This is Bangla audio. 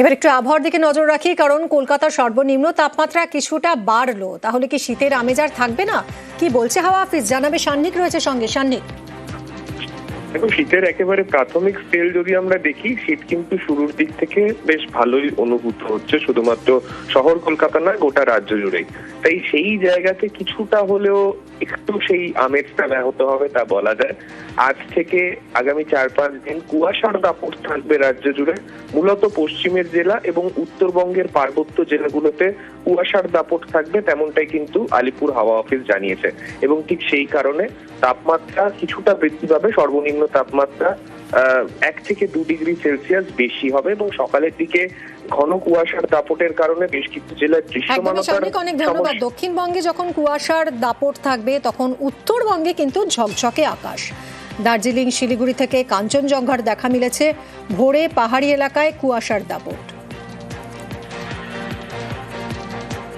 এবার একটু আবহাওয়ার দিকে নজর রাখি, কারণ কলকাতার সর্বনিম্ন তাপমাত্রা কিছুটা বাড়লো। তাহলে কি শীতের আমেজ আর থাকবে না? কি বলছে হাওয়া অফিস জানাবে সান্নিক, রয়েছে সঙ্গে। সান্নিক। দেখো শীতের একেবারে প্রাথমিক স্কেল যদি আমরা দেখি, শীত কিন্তু শুরুর দিক থেকে বেশ ভালোই অনুভূত হচ্ছে, শুধুমাত্র শহর কলকাতা নয়, গোটা রাজ্য জুড়েই তাই সেই জায়গাতে কিছুটা হলেও একটু সেই আমেজটা ব্যাহত হবে তা বলা যায়। আজ থেকে আগামী চার পাঁচ দিন কুয়াশার দাপট থাকবে রাজ্য জুড়ে। মূলত পশ্চিমের জেলা এবং উত্তরবঙ্গের পার্বত্য জেলাগুলোতে কুয়াশার দাপট থাকবে তেমনটাই কিন্তু আলিপুর হাওয়া অফিস জানিয়েছে। এবং ঠিক সেই কারণে তাপমাত্রা কিছুটা বৃদ্ধি পাবে সর্বনিম্ন তাপমাত্রা এক থেকে দু ডিগ্রি সেলসিয়াস বেশি হবে এবং সকালের দিকে ঘন কুয়াশার দাপটের কারণে বেশ কিছু একদমই দৃশ্যমানতার অনেক ধন্যবাদ। দক্ষিণবঙ্গে যখন কুয়াশার দাপট থাকবে তখন উত্তরবঙ্গে কিন্তু ঝকঝকে আকাশ। দার্জিলিং শিলিগুড়ি থেকে কাঞ্চনজঙ্ঘার দেখা মিলেছে। ভোরে পাহাড়ি এলাকায় কুয়াশার দাপট।